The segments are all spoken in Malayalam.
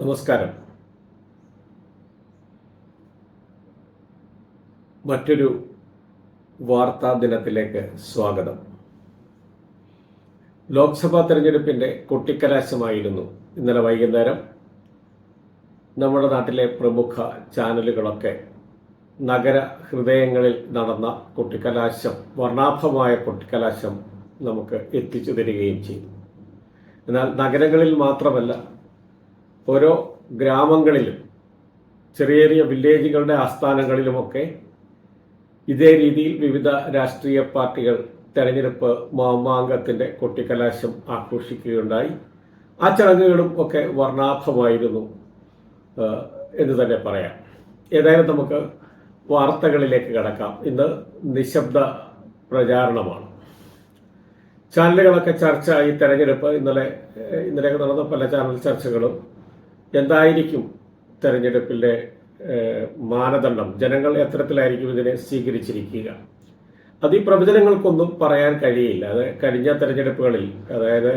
നമസ്കാരം. മറ്റൊരു വാർത്താ ദിനത്തിലേക്ക് സ്വാഗതം. ലോക്സഭാ തെരഞ്ഞെടുപ്പിന്റെ കൊട്ടിക്കലാശമായിരുന്നു ഇന്നലെ വൈകുന്നേരം. നമ്മുടെ നാട്ടിലെ പ്രമുഖ ചാനലുകളൊക്കെ നഗര ഹൃദയങ്ങളിൽ നടന്ന കൊട്ടിക്കലാശം വർണാഭമായ കൊട്ടിക്കലാശം നമുക്ക് എത്തിച്ചു തരികയും ചെയ്തു. എന്നാൽ നഗരങ്ങളിൽ മാത്രമല്ല ഓരോ ഗ്രാമങ്ങളിലും ചെറിയ ചെറിയ വില്ലേജുകളുടെ ആസ്ഥാനങ്ങളിലുമൊക്കെ ഇതേ രീതിയിൽ വിവിധ രാഷ്ട്രീയ പാർട്ടികൾ തെരഞ്ഞെടുപ്പ് മാമാങ്കത്തിന്റെ കൊട്ടിക്കലാശം ആഘോഷിക്കുകയുണ്ടായി. ആ ചടങ്ങുകളും ഒക്കെ വർണാഭമായിരുന്നു എന്ന് തന്നെ പറയാം. ഏതായാലും നമുക്ക് വാർത്തകളിലേക്ക് കടക്കാം. ഇന്ന് നിശബ്ദ പ്രചാരണമാണ്. ചാനലുകളൊക്കെ ചർച്ച ഈ തെരഞ്ഞെടുപ്പ് ഇന്നലെ ഇന്നലെയൊക്കെ ഇന്നലെ നടന്ന പല ചാനൽ ചർച്ചകളും എന്തായിരിക്കും തെരഞ്ഞെടുപ്പിന്റെ മാനദണ്ഡം? ജനങ്ങൾ എത്തരത്തിലായിരിക്കും ഇതിനെ സ്വീകരിച്ചിരിക്കുക? അത് ഈ പ്രവചനങ്ങൾക്കൊന്നും പറയാൻ കഴിയില്ല. അത് കഴിഞ്ഞ തെരഞ്ഞെടുപ്പുകളിൽ അതായത്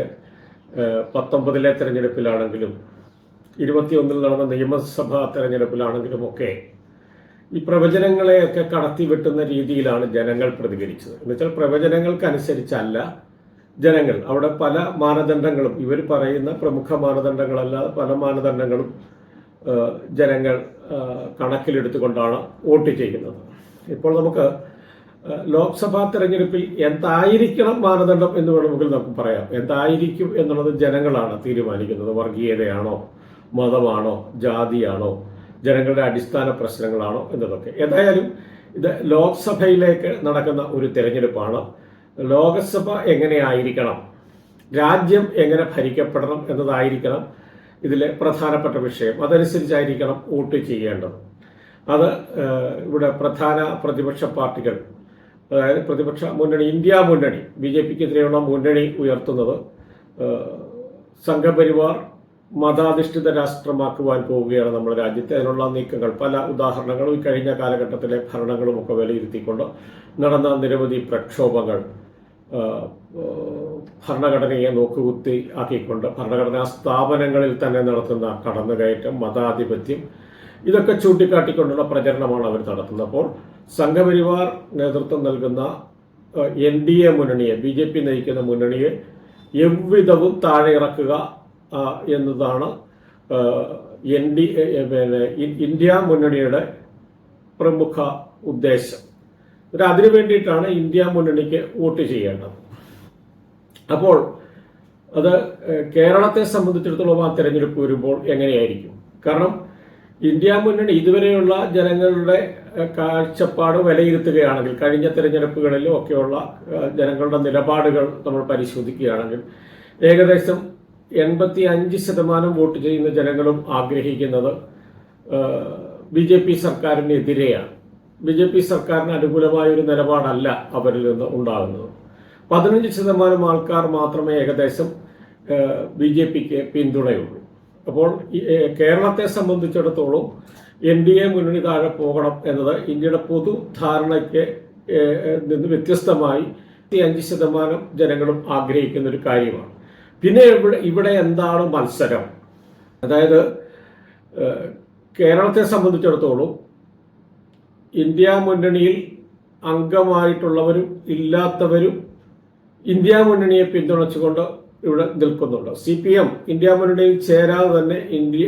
പത്തൊമ്പതിലെ തെരഞ്ഞെടുപ്പിലാണെങ്കിലും ഇരുപത്തിയൊന്നിൽ നടന്ന നിയമസഭാ തെരഞ്ഞെടുപ്പിലാണെങ്കിലും ഒക്കെ ഈ പ്രവചനങ്ങളെയൊക്കെ കടത്തിവെട്ടുന്ന രീതിയിലാണ് ജനങ്ങൾ പ്രതികരിച്ചത്. എന്നുവെച്ചാൽ പ്രവചനങ്ങൾക്കനുസരിച്ചല്ല ജനങ്ങൾ അവിടെ പല മാനദണ്ഡങ്ങളും ഇവർ പറയുന്ന പ്രമുഖ മാനദണ്ഡങ്ങളല്ലാതെ പല മാനദണ്ഡങ്ങളും ജനങ്ങൾ കണക്കിലെടുത്തുകൊണ്ടാണ് വോട്ട് ചെയ്യുന്നത്. ഇപ്പോൾ നമുക്ക് ലോക്സഭാ തെരഞ്ഞെടുപ്പിൽ എന്തായിരിക്കണം മാനദണ്ഡം എന്ന് വേണമെങ്കിൽ നമുക്ക് പറയാം. എന്തായിരിക്കും എന്നുള്ളത് ജനങ്ങളാണ് തീരുമാനിക്കുന്നത്. വർഗീയതയാണോ മതമാണോ ജാതിയാണോ ജനങ്ങളുടെ അടിസ്ഥാന പ്രശ്നങ്ങളാണോ എന്നതൊക്കെ. എന്തായാലും ഇത് ലോക്സഭയിലേക്ക് നടക്കുന്ന ഒരു തെരഞ്ഞെടുപ്പാണ്. ലോകസഭ എങ്ങനെയായിരിക്കണം? രാജ്യം എങ്ങനെ ഭരിക്കപ്പെടണം എന്നതായിരിക്കണം ഇതിലെ പ്രധാനപ്പെട്ട വിഷയം. അതനുസരിച്ചായിരിക്കണം വോട്ട് ചെയ്യേണ്ടത്. അത് ഇവിടെ പ്രധാന പ്രതിപക്ഷ പാർട്ടികൾ അതായത് പ്രതിപക്ഷ മുന്നണി ഇന്ത്യ മുന്നണി ബി ജെ പിക്കെതിരെയുള്ള മുന്നണി ഉയർത്തുന്നത് സംഘപരിവാർ മതാധിഷ്ഠിത രാഷ്ട്രമാക്കുവാൻ പോവുകയാണ് നമ്മുടെ രാജ്യത്തെ. അതിനുള്ള നീക്കങ്ങൾ പല ഉദാഹരണങ്ങളും ഈ കഴിഞ്ഞ കാലഘട്ടത്തിലെ ഭരണങ്ങളുമൊക്കെ വിലയിരുത്തിക്കൊണ്ട് നടന്ന നിരവധി പ്രക്ഷോഭങ്ങൾ. ഭരണഘടനയെ നോക്കുകുത്തി ആക്കിക്കൊണ്ട് ഭരണഘടനാ സ്ഥാപനങ്ങളിൽ തന്നെ നടത്തുന്ന കടന്നുകയറ്റം മതാധിപത്യം ഇതൊക്കെ ചൂണ്ടിക്കാട്ടിക്കൊണ്ടുള്ള പ്രചരണമാണ് അവർ നടത്തുന്നത്. അപ്പോൾ സംഘപരിവാർ നേതൃത്വം നൽകുന്ന എൻ ഡി എ മുന്നണിയെ ബി ജെ പി നയിക്കുന്ന മുന്നണിയെ എவ்விധവും താഴെ ഇറക്കുക എന്നതാണ് എൻ ഡി പിന്നെ ഇന്ത്യ മുന്നണിയുടെ പ്രമുഖ ഉദ്ദേശം. ഒരു അതിനു വേണ്ടിയിട്ടാണ് ഇന്ത്യ മുന്നണിക്ക് വോട്ട് ചെയ്യേണ്ടത്. അപ്പോൾ അത് കേരളത്തെ സംബന്ധിച്ചിടത്തോളം ആ തെരഞ്ഞെടുപ്പ് വരുമ്പോൾ എങ്ങനെയായിരിക്കും? കാരണം ഇന്ത്യ മുന്നണി ഇതുവരെയുള്ള ജനങ്ങളുടെ കാഴ്ചപ്പാട് വിലയിരുത്തുകയാണെങ്കിൽ കഴിഞ്ഞ തെരഞ്ഞെടുപ്പുകളിലും ഒക്കെയുള്ള ജനങ്ങളുടെ നിലപാടുകൾ നമ്മൾ പരിശോധിക്കുകയാണെങ്കിൽ ഏകദേശം എൺപത്തി അഞ്ച് ശതമാനം വോട്ട് ചെയ്യുന്ന ജനങ്ങളും ആഗ്രഹിക്കുന്നത് ബി ജെ പി സർക്കാരിനെതിരെയാണ്. ബി ജെ പി സർക്കാരിന് അനുകൂലമായ ഒരു നിലപാടല്ല അവരിൽ നിന്ന് ഉണ്ടാകുന്നത്. പതിനഞ്ച് ശതമാനം ആൾക്കാർ മാത്രമേ ഏകദേശം ബി ജെ പിക്ക് പിന്തുണയുള്ളൂ. അപ്പോൾ കേരളത്തെ സംബന്ധിച്ചിടത്തോളം എൻ ഡി എ മുന്നണി താഴെ പോകണം എന്നത് ഇന്ത്യയുടെ പൊതു ധാരണയ്ക്ക് നിന്ന് വ്യത്യസ്തമായി അഞ്ച് ശതമാനം ജനങ്ങളും ആഗ്രഹിക്കുന്ന ഒരു കാര്യമാണ്. പിന്നെ ഇവിടെ ഇവിടെ എന്താണ് മത്സരം? അതായത് കേരളത്തെ സംബന്ധിച്ചിടത്തോളം ഇന്ത്യ മുന്നണിയിൽ അംഗമായിട്ടുള്ളവരും ഇല്ലാത്തവരും ഇന്ത്യ മുന്നണിയെ പിന്തുണച്ചുകൊണ്ട് ഇവിടെ നിൽക്കുന്നുണ്ട്. സി പി എം ഇന്ത്യ മുന്നണിയിൽ ചേരാതെ തന്നെ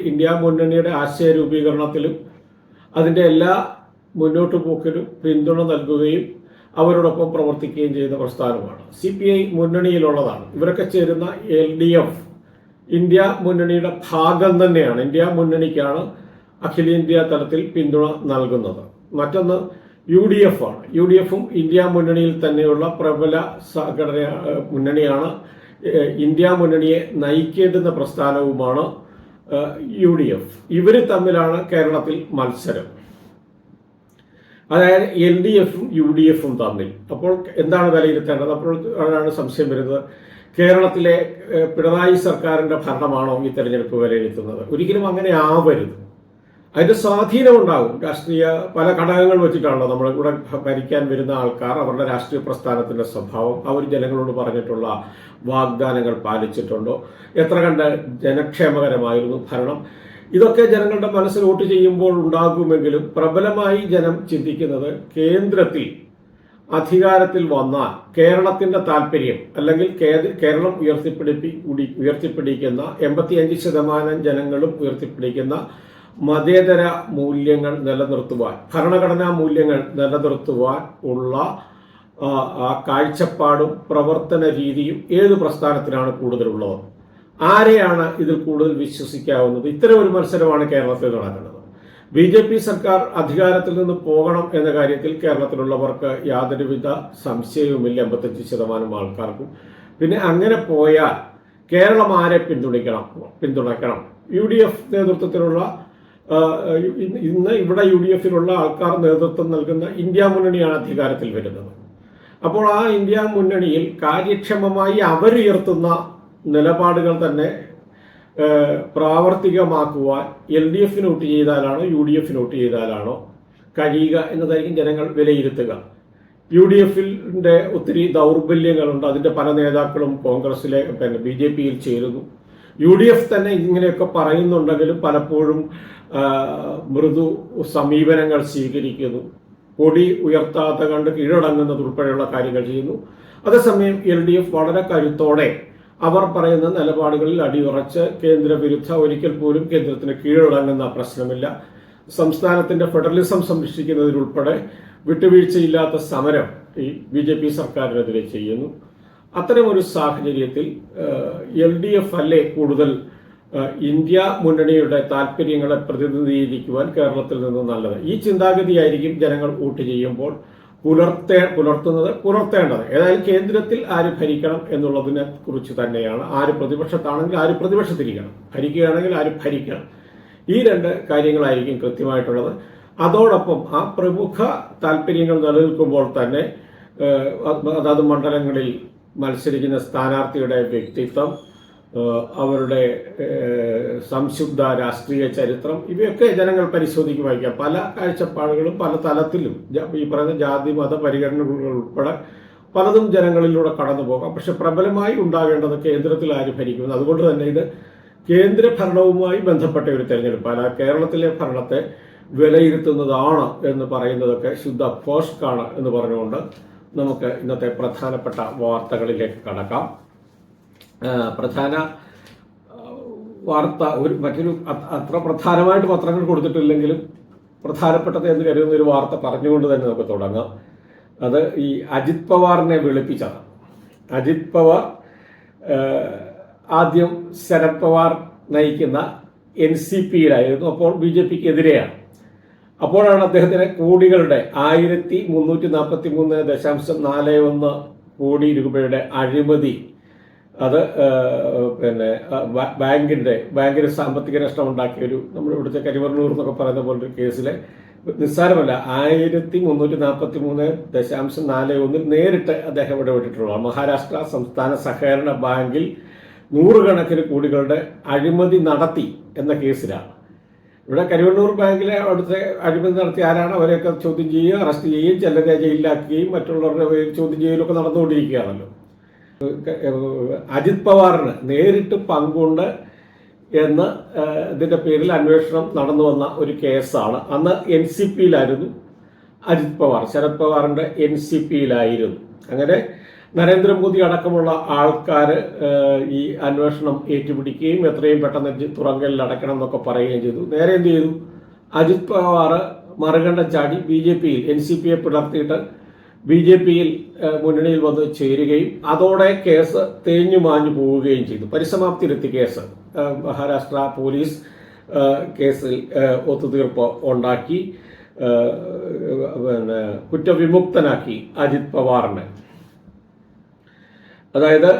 ഇന്ത്യ മുന്നണിയുടെ ആശയ രൂപീകരണത്തിലും അതിന്റെ എല്ലാ മുന്നോട്ട് പോക്കിലും പിന്തുണ നൽകുകയും അവരോടൊപ്പം പ്രവർത്തിക്കുകയും ചെയ്യുന്ന പ്രസ്ഥാനമാണ്. സി പി ഐ മുന്നണിയിലുള്ളതാണ്. ഇവരൊക്കെ ചേരുന്ന എൽ ഡി എഫ് ഇന്ത്യ മുന്നണിയുടെ ഭാഗം തന്നെയാണ്. ഇന്ത്യ മുന്നണിക്കാണ് അഖിലേന്ത്യാ തലത്തിൽ പിന്തുണ നൽകുന്നത്. മറ്റൊന്ന് യു ഡി എഫ് ആണ്. യു ഡി എഫും ഇന്ത്യ മുന്നണിയിൽ തന്നെയുള്ള പ്രബല സംഘടന മുന്നണിയാണ്. ഇന്ത്യ മുന്നണിയെ നയിക്കേണ്ടുന്ന പ്രസ്ഥാനവുമാണ് യു ഡി എഫ് ഇവർ തമ്മിലാണ് കേരളത്തിൽ മത്സരം. അതായത് എൽ ഡി എഫും യു ഡി എഫും തമ്മിൽ. അപ്പോൾ എന്താണ് വിലയിരുത്തേണ്ടത്? അപ്പോൾ ആണ് സംശയം വരുന്നത്. കേരളത്തിലെ പിണറായി സർക്കാരിന്റെ ഭരണമാണോ ഈ തെരഞ്ഞെടുപ്പ് വിലയിരുത്തുന്നത്? ഒരിക്കലും അങ്ങനെ ആവരുത്. അതിന്റെ സ്വാധീനം ഉണ്ടാകും രാഷ്ട്രീയ പല ഘടകങ്ങൾ വെച്ചിട്ടാണല്ലോ നമ്മൾ ഇവിടെ ഭരിക്കാൻ വരുന്ന ആൾക്കാർ അവരുടെ രാഷ്ട്രീയ പ്രസ്ഥാനത്തിന്റെ സ്വഭാവം അവർ ജനങ്ങളോട് പറഞ്ഞിട്ടുള്ള വാഗ്ദാനങ്ങൾ പാലിച്ചിട്ടുണ്ടോ? എത്ര കണ്ട് ജനക്ഷേമകരമായിരുന്നു ഭരണം? ഇതൊക്കെ ജനങ്ങളുടെ മനസ്സിൽ വോട്ട് ചെയ്യുമ്പോൾ ഉണ്ടാകുമെങ്കിലും പ്രബലമായി ജനം ചിന്തിക്കുന്നത് കേന്ദ്രത്തിൽ അധികാരത്തിൽ വന്നാൽ കേരളത്തിന്റെ താല്പര്യം അല്ലെങ്കിൽ കേരളം ഉയർത്തിപ്പിടിപ്പി ഉയർത്തിപ്പിടിക്കുന്ന എൺപത്തിയഞ്ച് ശതമാനം ജനങ്ങളും ഉയർത്തിപ്പിടിക്കുന്ന മതേതര മൂല്യങ്ങൾ നിലനിർത്തുവാൻ ഭരണഘടനാ മൂല്യങ്ങൾ നിലനിർത്തുവാൻ ഉള്ള ആ, കാഴ്ചപ്പാടും പ്രവർത്തന രീതിയും ഏത് പ്രസ്ഥാനത്തിനാണ് കൂടുതലുള്ളത്? ആരെയാണ് ഇതിൽ കൂടുതൽ വിശ്വസിക്കാവുന്നത്? ഇത്തരം ഒരു മത്സരമാണ് കേരളത്തിൽ നടക്കുന്നത്. ബി ജെ പി സർക്കാർ അധികാരത്തിൽ നിന്ന് പോകണം എന്ന കാര്യത്തിൽ കേരളത്തിലുള്ളവർക്ക് യാതൊരുവിധ സംശയവുമില്ല. എൺപത്തഞ്ച് ശതമാനം ആൾക്കാർക്കും. പിന്നെ അങ്ങനെ പോയാൽ കേരളം ആരെ പിന്തുണയ്ക്കണം? പിന്തുണയ്ക്കണം. യു ഡി എഫ് നേതൃത്വത്തിലുള്ള ഇന്ന് ഇവിടെ യു ഡി എഫിലുള്ള ആൾക്കാർ നേതൃത്വം നൽകുന്ന ഇന്ത്യ മുന്നണിയാണ് അധികാരത്തിൽ വരുന്നത്. അപ്പോൾ ആ ഇന്ത്യ മുന്നണിയിൽ കാര്യക്ഷമമായി അവരുയർത്തുന്ന നിലപാടുകൾ തന്നെ പ്രാവർത്തികമാക്കുവാൻ എൽ ഡി എഫ് നോട്ട് ചെയ്താലാണോ യു ഡി എഫ് നോട്ട് ചെയ്താലാണോ കഴിയുക എന്നതായിരിക്കും ജനങ്ങൾ വിലയിരുത്തുക. യു ഡി എഫിന്റെ ഒത്തിരി ദൗർബല്യങ്ങളുണ്ട്. അതിന്റെ പല നേതാക്കളും കോൺഗ്രസിലെ പിന്നെ ബി ജെ പിയിൽ ചേരുന്നു. യു ഡി എഫ് തന്നെ ഇങ്ങനെയൊക്കെ പറയുന്നുണ്ടെങ്കിലും പലപ്പോഴും മൃദു സമീപനങ്ങൾ സ്വീകരിക്കുന്നു. കൊടി ഉയർത്താത്ത കണ്ട് കീഴടങ്ങുന്നത് ഉൾപ്പെടെയുള്ള കാര്യങ്ങൾ ചെയ്യുന്നു. അതേസമയം എൽ ഡി എഫ് വളരെ കരുത്തോടെ അവർ പറയുന്ന നിലപാടുകളിൽ അടിയുറച്ച് കേന്ദ്ര വിരുദ്ധ ഒരിക്കൽ പോലും കേന്ദ്രത്തിന് കീഴടങ്ങുന്ന പ്രശ്നമില്ല. സംസ്ഥാനത്തിന്റെ ഫെഡറലിസം സംരക്ഷിക്കുന്നതിലുൾപ്പെടെ വിട്ടുവീഴ്ചയില്ലാത്ത സമരം ഈ ബി ജെ പി സർക്കാരിനെതിരെ ചെയ്യുന്നു. അത്തരമൊരു സാഹചര്യത്തിൽ എൽ ഡി എഫ് അല്ലേ കൂടുതൽ ഇന്ത്യ മുന്നണിയുടെ താല്പര്യങ്ങളെ പ്രതിനിധീകരിക്കുവാൻ കേരളത്തിൽ നിന്ന് നല്ലത്? ഈ ചിന്താഗതിയായിരിക്കും ജനങ്ങൾ വോട്ട് ചെയ്യുമ്പോൾ പുലർത്തേ പുലർത്തുന്നത് പുലർത്തേണ്ടത്. ഏതായാലും കേന്ദ്രത്തിൽ ആര് ഭരിക്കണം എന്നുള്ളതിനെ കുറിച്ച് തന്നെയാണ്. ആര് പ്രതിപക്ഷത്താണെങ്കിൽ ആര് പ്രതിപക്ഷത്തിരിക്കണം ഭരിക്കുകയാണെങ്കിൽ ആര് ഭരിക്കണം. ഈ രണ്ട് കാര്യങ്ങളായിരിക്കും കൃത്യമായിട്ടുള്ളത്. അതോടൊപ്പം ആ പ്രമുഖ താല്പര്യങ്ങൾ നിലനിൽക്കുമ്പോൾ തന്നെ അതാത് മണ്ഡലങ്ങളിൽ മത്സരിക്കുന്ന സ്ഥാനാർത്ഥിയുടെ വ്യക്തിത്വം അവരുടെ സംശുദ്ധ രാഷ്ട്രീയ ചരിത്രം ഇവയൊക്കെ ജനങ്ങൾ പരിശോധിക്കുമായിരിക്കാം പല കാഴ്ചപ്പാടുകളും പല തലത്തിലും ഈ പറയുന്ന ജാതി മത പരിഗണനകൾ ഉൾപ്പെടെ പലതും ജനങ്ങളിലൂടെ കടന്നു പോകാം. പക്ഷെ പ്രബലമായി ഉണ്ടാകേണ്ടത് കേന്ദ്രത്തിൽ ആര് ഭരിക്കുന്നു? അതുകൊണ്ട് തന്നെ ഇത് കേന്ദ്ര ഭരണവുമായി ബന്ധപ്പെട്ട ഒരു തെരഞ്ഞെടുപ്പാണ് കേരളത്തിലെ ഭരണത്തെ വിലയിരുത്തുന്നതാണ് എന്ന് പറയുന്നതൊക്കെ ശുദ്ധ ഫോഷ്കാണ് എന്ന് പറഞ്ഞുകൊണ്ട് നമുക്ക് ഇന്നത്തെ പ്രധാനപ്പെട്ട വാർത്തകളിലേക്ക് കടക്കാം. പ്രധാന വാർത്ത ഒരു മറ്റൊരു അത്ര പ്രധാനമായിട്ട് പത്രങ്ങൾ കൊടുത്തിട്ടില്ലെങ്കിലും പ്രധാനപ്പെട്ടത് എന്ന് കരുതുന്ന ഒരു വാർത്ത പറഞ്ഞുകൊണ്ട് തന്നെ നമുക്ക് തുടങ്ങാം. അത് ഈ അജിത് പവാറിനെ വിളിപ്പിച്ചതാണ് അജിത് പവാർ ആദ്യം ശരത് പവാർ നയിക്കുന്ന എൻ സി പിയിലായിരുന്നു. അപ്പോൾ ബി ജെ പിക്ക് എതിരെയാണ് അപ്പോഴാണ് അദ്ദേഹത്തിന് കോടികളുടെ ആയിരത്തി മുന്നൂറ്റി നാൽപ്പത്തി മൂന്ന് ദശാംശം നാല് ഒന്ന് കോടി രൂപയുടെ അഴിമതി. അത് പിന്നെ ബാങ്കിന്റെ ബാങ്കിന് സാമ്പത്തിക നഷ്ടം ഉണ്ടാക്കിയ ഒരു നമ്മുടെ ഇവിടുത്തെ കരിവർണൂർ എന്നൊക്കെ പറയുന്ന ഒരു കേസിലെ നിസ്സാരമല്ല ആയിരത്തി മുന്നൂറ്റി നാൽപ്പത്തി മൂന്ന് ദശാംശം നാല് ഒന്നിൽ നേരിട്ട് അദ്ദേഹം ഇടപെട്ടിട്ടുള്ള മഹാരാഷ്ട്ര സംസ്ഥാന സഹകരണ ബാങ്കിൽ നൂറുകണക്കിന് കോടികളുടെ അഴിമതി നടത്തി എന്ന കേസിലാണ്. ഇവിടെ കരുവണ്ണൂർ ബാങ്കിലെ അവിടുത്തെ അഴിമതി നടത്തി ആരാണ് അവരെയൊക്കെ ചോദ്യം ചെയ്യുകയും അറസ്റ്റ് ചെയ്യുകയും ചിലരെ ജയിലിലാക്കുകയും മറ്റുള്ളവരുടെ ചോദ്യം ചെയ്യലൊക്കെ നടന്നുകൊണ്ടിരിക്കുകയാണല്ലോ. അജിത് പവാറിന് നേരിട്ട് പങ്കുണ്ട് എന്ന് ഇതിന്റെ പേരിൽ അന്വേഷണം നടന്നു വന്ന ഒരു കേസാണ്. അന്ന് എൻ സി പിയിലായിരുന്നു അജിത് പവാർ. ശരത് പവാറിന്റെ എൻ സി പിയിലായിരുന്നു. അങ്ങനെ നരേന്ദ്രമോദി അടക്കമുള്ള ആൾക്കാർ ഈ അന്വേഷണം ഏറ്റുപിടിക്കുകയും എത്രയും പെട്ടെന്ന് തുറങ്കലിൽ അടക്കണം എന്നൊക്കെ പറയുകയും ചെയ്തു. നേരെ എന്ത് ചെയ്തു? അജിത് പവാർ മറുകണ്ഠം ചാടി ബി ജെ പിയിൽ എൻ സി പിയെ പിളർത്തിയിട്ട് ബി ജെ പിയിൽ മുന്നണിയിൽ വന്ന് ചേരുകയും അതോടെ കേസ് തേഞ്ഞു മാഞ്ഞു പോവുകയും ചെയ്തു. പരിസമാപ്തിയിലെത്തി കേസ്. മഹാരാഷ്ട്ര പോലീസ് കേസിൽ ഒത്തുതീർപ്പ് ഉണ്ടാക്കി പിന്നെ കുറ്റവിമുക്തനാക്കി അജിത് പവാറിനെ. അതായത്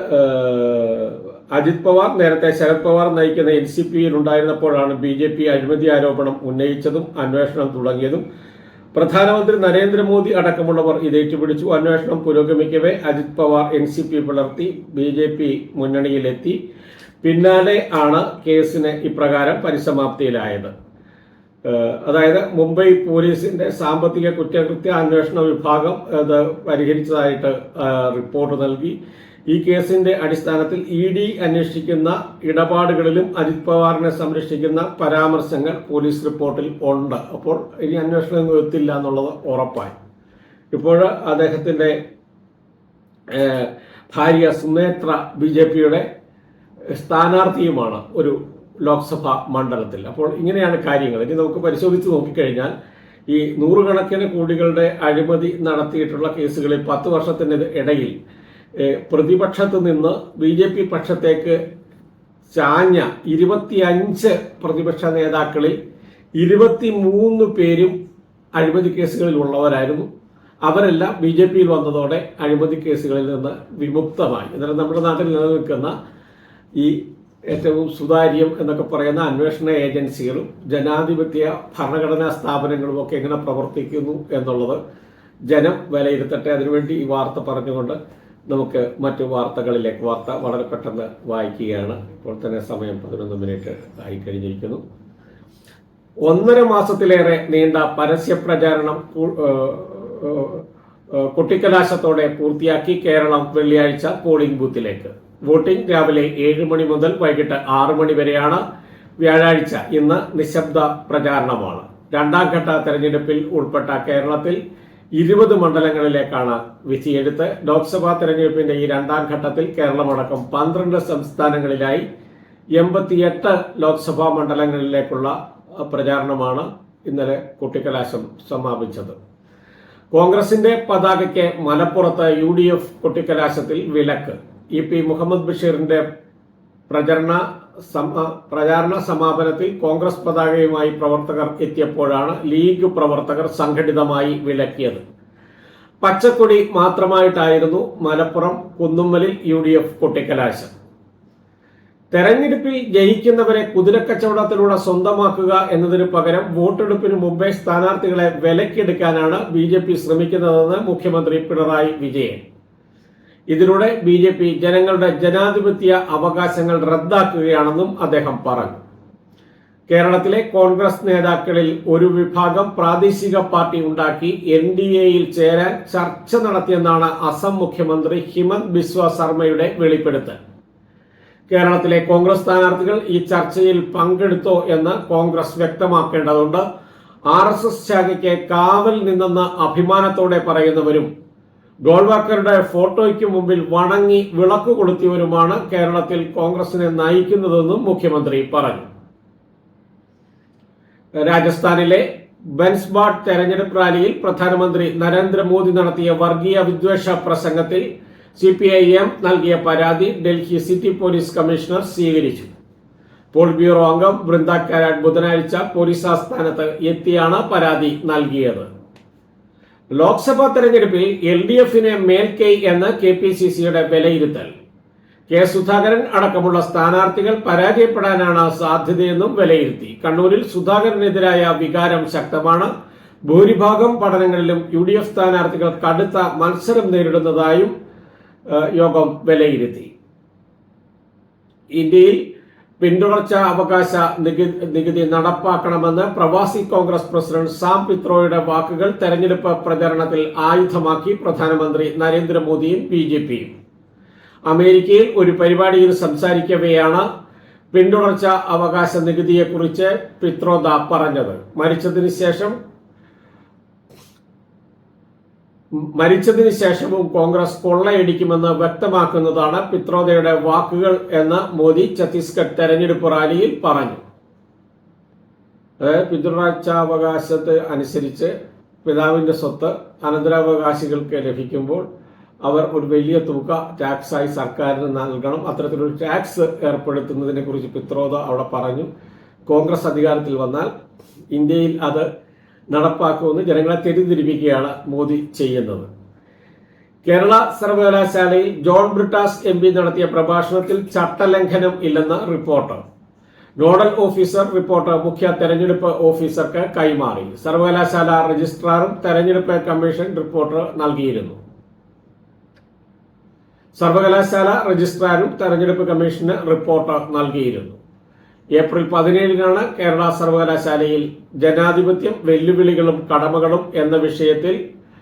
അജിത് പവാർ നേരത്തെ ശരത് പവാർ നയിക്കുന്ന എൻ സി പിയിൽ ഉണ്ടായിരുന്നപ്പോഴാണ് ബി ജെ പി അഴിമതി ആരോപണം ഉന്നയിച്ചതും അന്വേഷണം തുടങ്ങിയതും. പ്രധാനമന്ത്രി നരേന്ദ്രമോദി അടക്കമുള്ളവർ ഇത് ഏറ്റുപിടിച്ചു. അന്വേഷണം പുരോഗമിക്കവേ Ajit Pawar N C P പിളർത്തി B J P മുന്നണിയിലെത്തി. പിന്നാലെ ആണ് കേസിന് ഇപ്രകാരം പരിസമാപ്തിയിലായത്. അതായത് മുംബൈ പോലീസിന്റെ സാമ്പത്തിക കുറ്റകൃത്യ അന്വേഷണ വിഭാഗം അത് പരിഹരിച്ചതായിട്ട് റിപ്പോർട്ട് നൽകി. ഈ കേസിന്റെ അടിസ്ഥാനത്തിൽ ഇ ഡി അന്വേഷിക്കുന്ന ഇടപാടുകളിലും അജിത് പവാറിനെ സംരക്ഷിക്കുന്ന പരാമർശങ്ങൾ പോലീസ് റിപ്പോർട്ടിൽ ഉണ്ട്. അപ്പോൾ ഇനി അന്വേഷണം എത്തില്ല എന്നുള്ളത് ഉറപ്പായി. ഇപ്പോൾ അദ്ദേഹത്തിന്റെ ഭാര്യ സുനേത്ര ബി ജെ പിയുടെ സ്ഥാനാർത്ഥിയുമാണ് ഒരു ലോക്സഭാ മണ്ഡലത്തിൽ. അപ്പോൾ ഇങ്ങനെയാണ് കാര്യങ്ങൾ. ഇനി നമുക്ക് പരിശോധിച്ച് നോക്കിക്കഴിഞ്ഞാൽ ഈ നൂറുകണക്കിന് കോടികളുടെ അഴിമതി നടത്തിയിട്ടുള്ള കേസുകളിൽ പത്ത് വർഷത്തിന് ഇടയിൽ പ്രതിപക്ഷത്ത് നിന്ന് ബി ജെ പി പക്ഷത്തേക്ക് ചാഞ്ഞ ഇരുപത്തിയഞ്ച് പ്രതിപക്ഷ നേതാക്കളിൽ ഇരുപത്തിമൂന്ന് പേരും അഴിമതി കേസുകളിൽ ഉള്ളവരായിരുന്നു. അവരെല്ലാം ബി ജെ പിയിൽ വന്നതോടെ അഴിമതി കേസുകളിൽ നിന്ന് വിമുക്തമായി. എന്നാൽ നമ്മുടെ നാട്ടിൽ നിലനിൽക്കുന്ന ഈ ഏറ്റവും സുതാര്യം എന്നൊക്കെ പറയുന്ന അന്വേഷണ ഏജൻസികളും ജനാധിപത്യ ഭരണഘടനാ സ്ഥാപനങ്ങളും ഒക്കെ എങ്ങനെ പ്രവർത്തിക്കുന്നു എന്നുള്ളത് ജനം വിലയിരുത്തട്ടെ. അതിനുവേണ്ടി ഈ വാർത്ത പറഞ്ഞുകൊണ്ട് നമുക്ക് മറ്റു വാർത്തകളിലേക്ക് വാർത്ത വളരെ പെട്ടെന്ന് വായിക്കുകയാണ്. ഇപ്പോൾ തന്നെ സമയം പതിനൊന്ന് മിനിറ്റ് ആയി കഴിഞ്ഞിരിക്കുന്നു. ഒന്നര മാസത്തിലേറെ നീണ്ട പരസ്യ പ്രചാരണം കുട്ടിക്കലാശത്തോടെ പൂർത്തിയാക്കി കേരളം വെള്ളിയാഴ്ച പോളിംഗ് ബൂത്തിലേക്ക്. വോട്ടിംഗ് രാവിലെ ഏഴ് മണി മുതൽ വൈകിട്ട് ആറ് മണി വരെയാണ് വ്യാഴാഴ്ച ഇന്ന് നിശബ്ദ പ്രചാരണമാണ്. രണ്ടാം ഘട്ട തെരഞ്ഞെടുപ്പിൽ ഉൾപ്പെട്ട കേരളത്തിൽ ഇരുപത് മണ്ഡലങ്ങളിലേക്കാണ് വിധിയെടുത്ത് ലോക്സഭാ തെരഞ്ഞെടുപ്പിന്റെ ഈ രണ്ടാം ഘട്ടത്തിൽ കേരളമടക്കം പന്ത്രണ്ട് സംസ്ഥാനങ്ങളിലായി എൺപത്തിയെട്ട് ലോക്സഭാ മണ്ഡലങ്ങളിലേക്കുള്ള പ്രചാരണമാണ് ഇന്നലെ കുട്ടിക്കലാശം സമാപിച്ചത്. കോൺഗ്രസിന്റെ പതാകയ്ക്ക് മലപ്പുറത്ത് യു ഡി എഫ് കുട്ടിക്കലാശത്തിൽ വിലക്ക്. ഇ പി മുഹമ്മദ് ബഷീറിന്റെ പ്രചരണ പ്രചാരണ സമാപനത്തിൽ കോൺഗ്രസ് പതാകയുമായി പ്രവർത്തകർ എത്തിയപ്പോഴാണ് ലീഗ് പ്രവർത്തകർ സംഘടിതമായി വിലക്കിയത്. പച്ചക്കൊടി മാത്രമായിട്ടായിരുന്നു മലപ്പുറം കുന്നുമ്മലിൽ യു ഡി എഫ് കൊട്ടിക്കലാശം തെരഞ്ഞെടുപ്പിൽ ജയിക്കുന്നവരെ കുതിരക്കച്ചവടത്തിലൂടെ സ്വന്തമാക്കുക എന്നതിന് പകരം വോട്ടെടുപ്പിന് മുമ്പേ സ്ഥാനാർത്ഥികളെ വിലക്കെടുക്കാനാണ് ബി ശ്രമിക്കുന്നതെന്ന് മുഖ്യമന്ത്രി പിണറായി വിജയൻ. ഇതിലൂടെ ബി ജെ പി ജനങ്ങളുടെ ജനാധിപത്യ അവകാശങ്ങൾ റദ്ദാക്കുകയാണെന്നും അദ്ദേഹം പറഞ്ഞു. കേരളത്തിലെ കോൺഗ്രസ് നേതാക്കളിൽ ഒരു വിഭാഗം പ്രാദേശിക പാർട്ടി ഉണ്ടാക്കി എൻ ഡി എയിൽ ചേരാൻ ചർച്ച നടത്തിയെന്നാണ് അസം മുഖ്യമന്ത്രി ഹിമന്ത് ബിസ്വ ശർമ്മയുടെ വെളിപ്പെടുത്തൽ. കേരളത്തിലെ കോൺഗ്രസ് സ്ഥാനാർത്ഥികൾ ഈ ചർച്ചയിൽ പങ്കെടുത്തോ എന്ന് കോൺഗ്രസ് വ്യക്തമാക്കേണ്ടതുണ്ട്. ആർ എസ് എസ് ശാഖയ്ക്ക് കാവൽ നിന്നെന്ന് അഭിമാനത്തോടെ പറയുന്നവരും ഗോൾവാക്കറുടെ ഫോട്ടോയ്ക്ക് മുമ്പിൽ വണങ്ങി വിളക്ക് കൊളുത്തിയവരുമാണ് കേരളത്തിൽ കോൺഗ്രസിനെ നയിക്കുന്നതെന്നും മുഖ്യമന്ത്രി പറഞ്ഞു. രാജസ്ഥാനിലെ ബെൻസ്ബാട്ട് തെരഞ്ഞെടുപ്പ് റാലിയിൽ പ്രധാനമന്ത്രി നരേന്ദ്രമോദി നടത്തിയ വർഗീയ വിദ്വേഷ പ്രസംഗത്തിൽ സി പി ഐ എം നൽകിയ പരാതി ഡൽഹി സിറ്റി പോലീസ് കമ്മീഷണർ സ്വീകരിച്ചു. പോൾ ബ്യൂറോ അംഗം ബൃന്ദ കാരാട്ട് ബുധനാഴ്ച പോലീസ് ആസ്ഥാനത്ത് എത്തിയാണ് പരാതി നൽകിയത്. ലോക്സഭാ തെരഞ്ഞെടുപ്പിൽ എൽ ഡി എഫിന് മേൽക്കൈ എന്ന് കെ പി സി സിയുടെ വിലയിരുത്തൽ. കെ സുധാകരൻ അടക്കമുള്ള സ്ഥാനാർത്ഥികൾ പരാജയപ്പെടാനാണ് സാധ്യതയെന്നും വിലയിരുത്തി. കണ്ണൂരിൽ സുധാകരനെതിരായ വികാരം ശക്തമാണ്. ഭൂരിഭാഗം പഠനങ്ങളിലും യു ഡി എഫ് സ്ഥാനാർത്ഥികൾ കടുത്ത മത്സരം നേരിടുന്നതായും യോഗം വിലയിരുത്തി. ഇന്ത്യയിൽ പിന്തുടർച്ച അവകാശ നികുതി നടപ്പാക്കണമെന്ന് പ്രവാസി കോൺഗ്രസ് പ്രസിഡന്റ് സാം പിത്രോയുടെ വാക്കുകൾ തെരഞ്ഞെടുപ്പ് പ്രചരണത്തിൽ ആയുധമാക്കി പ്രധാനമന്ത്രി നരേന്ദ്രമോദിയും ബി ജെ പിയും. അമേരിക്കയിൽ ഒരു പരിപാടിയിൽ സംസാരിക്കവെയാണ് പിന്തുടർച്ച അവകാശ നികുതിയെക്കുറിച്ച് പിത്രോദ പറഞ്ഞത്. മരിച്ചതിന് ശേഷം മരിച്ചതിന് ശേഷവും കോൺഗ്രസ് കൊള്ളയടിക്കുമെന്ന് വ്യക്തമാക്കുന്നതാണ് പിത്രോദയുടെ വാക്കുകൾ എന്ന് മോദി ഛത്തീസ്ഗഡ് തെരഞ്ഞെടുപ്പ് റാലിയിൽ പറഞ്ഞു. അതായത് അനുസരിച്ച് പിതാവിന്റെ സ്വത്ത് അനന്തരാവകാശികൾക്ക് ലഭിക്കുമ്പോൾ അവർ ഒരു വലിയ തുക ടാക്സായി സർക്കാരിന് നൽകണം. അത്തരത്തിലൊരു ടാക്സ് ഏർപ്പെടുത്തുന്നതിനെ കുറിച്ച് പിത്രോദ അവിടെ പറഞ്ഞു. കോൺഗ്രസ് അധികാരത്തിൽ വന്നാൽ ഇന്ത്യയിൽ അത് നടപ്പാക്കുമെന്ന് ജനങ്ങളെ തെറ്റിദ്ധരിപ്പിക്കുകയാണ് മോദി ചെയ്യുന്നത്. കേരള സർവകലാശാലയിൽ ജോൺ ബ്രിട്ടാസ് എം പി നടത്തിയ പ്രഭാഷണത്തിൽ ചട്ടലംഘനം ഇല്ലെന്ന് റിപ്പോർട്ട്. നോഡൽ ഓഫീസർ റിപ്പോർട്ട് മുഖ്യ തെരഞ്ഞെടുപ്പ് ഓഫീസർക്ക് കൈമാറി. സർവകലാശാല രജിസ്ട്രാറും തെരഞ്ഞെടുപ്പ് കമ്മീഷൻ റിപ്പോർട്ട് നൽകിയിരുന്നു. സർവകലാശാല രജിസ്ട്രാറും തെരഞ്ഞെടുപ്പ് കമ്മീഷന് റിപ്പോർട്ട് നൽകിയിരുന്നു. ഏപ്രിൽ പതിനേഴിനാണ് കേരള സർവകലാശാലയിൽ ജനാധിപത്യം വെല്ലുവിളികളും കടമകളും എന്ന വിഷയത്തിൽ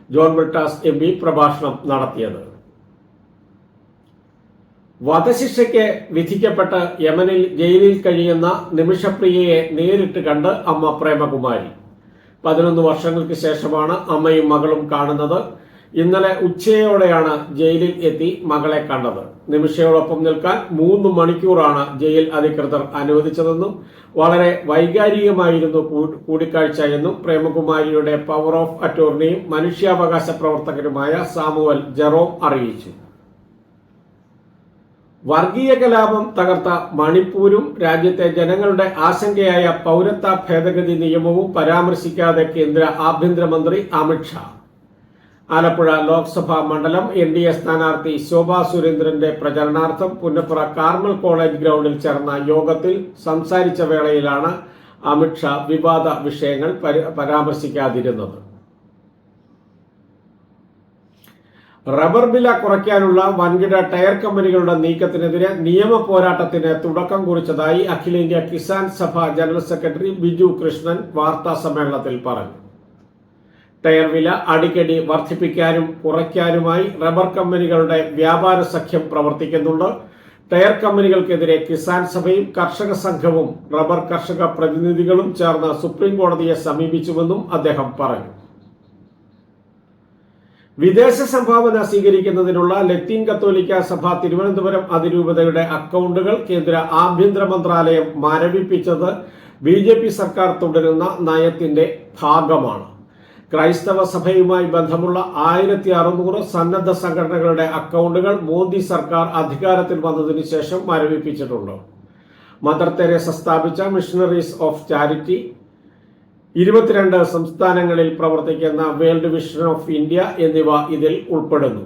ജോൺ ബ്രിട്ടാസ് എം പ്രഭാഷണം നടത്തിയത്. വധശിക്ഷയ്ക്ക് വിധിക്കപ്പെട്ട് യമനിൽ ജയിലിൽ കഴിയുന്ന നിമിഷപ്രിയയെ നേരിട്ട് കണ്ട് അമ്മ പ്രേമകുമാരി. പതിനൊന്ന് വർഷങ്ങൾക്ക് ശേഷമാണ് അമ്മയും മകളും കാണുന്നത്. ഇന്നലെ ഉച്ചയോടെയാണ് ജയിലിൽ എത്തി മകളെ കണ്ടത്. നിമിഷയോടൊപ്പം നിൽക്കാൻ മൂന്ന് മണിക്കൂറാണ് ജയിൽ അധികൃതർ അനുവദിച്ചതെന്നും വളരെ വൈകാരികമായിരുന്നു കൂടിക്കാഴ്ച എന്നും പ്രേമകുമാരിയുടെ പവർ ഓഫ് അറ്റോർണിയും മനുഷ്യാവകാശ പ്രവർത്തകരുമായ സാമുവൽ ജെറോം അറിയിച്ചു. വർഗീയ കലാപം തകർത്ത മണിപ്പൂരും രാജ്യത്തെ ജനങ്ങളുടെ ആശങ്കയായ പൗരത്വ ഭേദഗതി നിയമവും പരാമർശിക്കാതെ കേന്ദ്ര ആഭ്യന്തരമന്ത്രി അമിത്ഷാ ആലപ്പുഴ ലോക്സഭാ മണ്ഡലം എൻ ഡി എ സ്ഥാനാർത്ഥി ശോഭാ സുരേന്ദ്രന്റെ പ്രചരണാർത്ഥം പുന്നപ്പുറ കാർമൽ കോളേജ് ഗ്രൗണ്ടിൽ ചേർന്ന യോഗത്തിൽ സംസാരിച്ച വേളയിലാണ് അമിത്ഷാ വിവാദ വിഷയങ്ങൾ പരാമർശിക്കാതിരുന്നത്. റബ്ബർ വില കുറയ്ക്കാനുള്ള വൻകിട ടയർ കമ്പനികളുടെ നീക്കത്തിനെതിരെ നിയമ പോരാട്ടത്തിന് തുടക്കം കുറിച്ചതായി അഖിലേന്ത്യാ കിസാൻ സഭ ജനറൽ സെക്രട്ടറി ബിജു കൃഷ്ണൻ വാർത്താ സമ്മേളനത്തിൽ പറഞ്ഞു. ടയർ വില അടിക്കടി വർദ്ധിപ്പിക്കാനും കുറയ്ക്കാനുമായി റബ്ബർ കമ്പനികളുടെ വ്യാപാര സഖ്യം പ്രവർത്തിക്കുന്നുണ്ട്. ടയർ കമ്പനികൾക്കെതിരെ കിസാൻ സഭയും കർഷക സംഘവും റബ്ബർ കർഷക പ്രതിനിധികളും ചേർന്ന് സുപ്രീം കോടതിയെ സമീപിച്ചുവെന്നും അദ്ദേഹം പറഞ്ഞു. വിദേശ സംഭാവന സ്വീകരിക്കുന്നതിനുള്ള ലത്തീൻ കത്തോലിക്ക സഭ തിരുവനന്തപുരം അതിരൂപതയുടെ അക്കൗണ്ടുകൾ കേന്ദ്ര ആഭ്യന്തര മന്ത്രാലയം മരവിപ്പിച്ചത് ബി സർക്കാർ തുടരുന്ന നയത്തിന്റെ ഭാഗമാണ്. ക്രൈസ്തവ സഭയുമായി ബന്ധമുള്ള ആയിരത്തി അറുന്നൂറ് സന്നദ്ധ സംഘടനകളുടെ അക്കൗണ്ടുകൾ മോദി സർക്കാർ അധികാരത്തിൽ വന്നതിനു ശേഷം മരവിപ്പിച്ചിട്ടുണ്ട്. മദർ തെരേസ സ്ഥാപിച്ച മിഷണറീസ് ഓഫ് ചാരിറ്റി ഇരുപത്തിരണ്ട് സംസ്ഥാനങ്ങളിൽ പ്രവർത്തിക്കുന്ന വേൾഡ് വിഷൻ ഓഫ് ഇന്ത്യ എന്നിവ ഇതിൽ ഉൾപ്പെടുന്നു.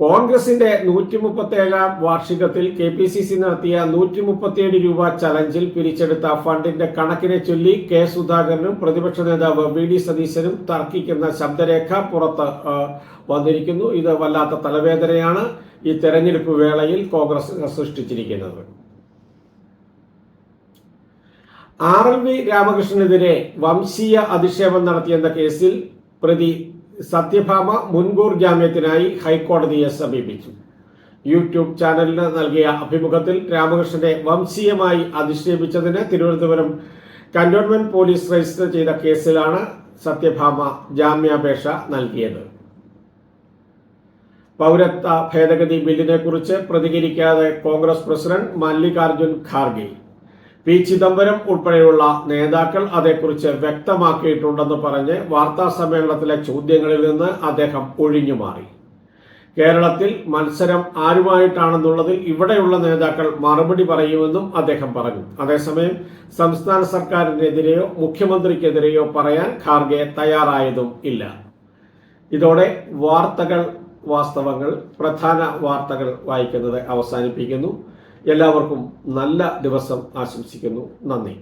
കോൺഗ്രസിന്റെ നൂറ്റി മുപ്പത്തി ഏഴാം വാർഷികത്തിൽ കെ പി സി സി നടത്തിയ നൂറ്റി മുപ്പത്തിയേഴ് രൂപ ചലഞ്ചിൽ പിരിച്ചെടുത്ത ഫണ്ടിന്റെ കണക്കിനെ ചൊല്ലി കെ സുധാകരനും പ്രതിപക്ഷ നേതാവ് വി ഡി സതീശനും തർക്കിക്കുന്ന ശബ്ദരേഖ പുറത്ത് വന്നിരിക്കുന്നു. ഇത് വല്ലാത്ത തലവേദനയാണ് ഈ തെരഞ്ഞെടുപ്പ് വേളയിൽ കോൺഗ്രസ് സൃഷ്ടിച്ചിരിക്കുന്നത്. ആർ എൽ വി രാമകൃഷ്ണനെതിരെ വംശീയ അധിക്ഷേപം നടത്തിയെന്ന കേസിൽ പ്രതി സത്യഭാമ മുൻകൂർ ജാമ്യത്തിനായി ഹൈക്കോടതിയെ സമീപിച്ചു. യൂട്യൂബ് ചാനലിന് നൽകിയ അഭിമുഖത്തിൽ രാമകൃഷ്ണനെ വംശീയമായി അധിക്ഷേപിച്ചതിന് തിരുവനന്തപുരം കന്റോൺമെന്റ് പോലീസ് രജിസ്റ്റർ ചെയ്ത കേസിലാണ് സത്യഭാമ ജാമ്യാപേക്ഷ നൽകിയത്. പൗരത്വ ഭേദഗതി ബില്ലിനെ കുറിച്ച് പ്രതികരിക്കാതെ Congress president Mallikarjun Kharge P Chidambaram ഉൾപ്പെടെയുള്ള നേതാക്കൾ അതേക്കുറിച്ച് വ്യക്തമാക്കിയിട്ടുണ്ടെന്ന് പറഞ്ഞ് വാർത്താ സമ്മേളനത്തിലെ ചോദ്യങ്ങളിൽ നിന്ന് അദ്ദേഹം ഒഴിഞ്ഞു മാറി. കേരളത്തിൽ മത്സരം ആരുമായിട്ടാണെന്നുള്ളതിൽ ഇവിടെയുള്ള നേതാക്കൾ മറുപടി പറയുമെന്നും അദ്ദേഹം പറഞ്ഞു. അതേസമയം സംസ്ഥാന സർക്കാരിനെതിരെയോ മുഖ്യമന്ത്രിക്കെതിരെയോ പറയാൻ ഖാർഗെ തയ്യാറായതും ഇല്ല. ഇതോടെ വാർത്തകൾ വാസ്തവങ്ങൾ പ്രധാന വാർത്തകൾ വായിക്കുന്നത് അവസാനിപ്പിക്കുന്നു. എല്ലാവർക്കും നല്ല ദിവസം ആശംസിക്കുന്നു. നന്ദി.